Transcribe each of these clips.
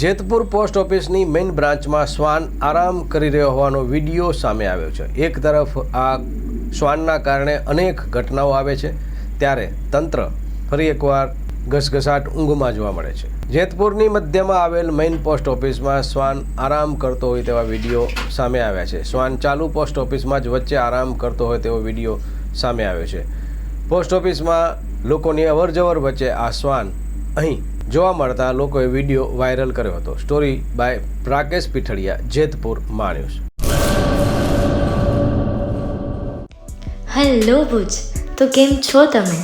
Jetpur post ઓફિસની main બ્રાન્ચમાં શ્વાન આરામ કરી રહ્યો હોવાનો વીડિયો સામે આવ્યો છે. એક તરફ આ શ્વાનના કારણે અનેક ઘટનાઓ આવે છે, ત્યારે તંત્ર ફરી એકવાર ઘસઘસાટ ઊંઘમાં જોવા મળે છે. જેતપુરની મધ્યમાં આવેલ મેઇન પોસ્ટ ઓફિસમાં શ્વાન આરામ કરતો હોય તેવા વીડિયો સામે આવ્યા છે. શ્વાન ચાલુ પોસ્ટ ઓફિસમાં જ વચ્ચે આરામ કરતો હોય તેવો વીડિયો સામે આવ્યો છે. પોસ્ટ ઓફિસમાં લોકોની અવરજવર વચ્ચે આ શ્વાન અહીં જોવા મળતા લોકોએ વીડિયો વાયરલ કર્યો હતો. સ્ટોરી બાય રાકેશ પીઠડિયા, જેતપુર માણ્યુઝ હેલો ભુજ, તો કેમ છો તમે?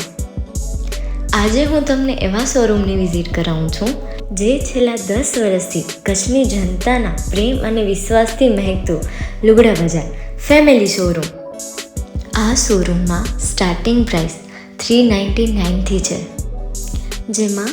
આજે હું તમને એવા શોરૂમની વિઝિટ કરાવું છું, જે છેલ્લા દસ વર્ષથી કચ્છની જનતાના પ્રેમ અને વિશ્વાસથી મહેકતું લુગડા બજાર ફેમિલી શોરૂમ આ શોરૂમમાં સ્ટાર્ટિંગ પ્રાઇસ થ્રી નાઇન્ટી નાઇનથી છે, જેમાં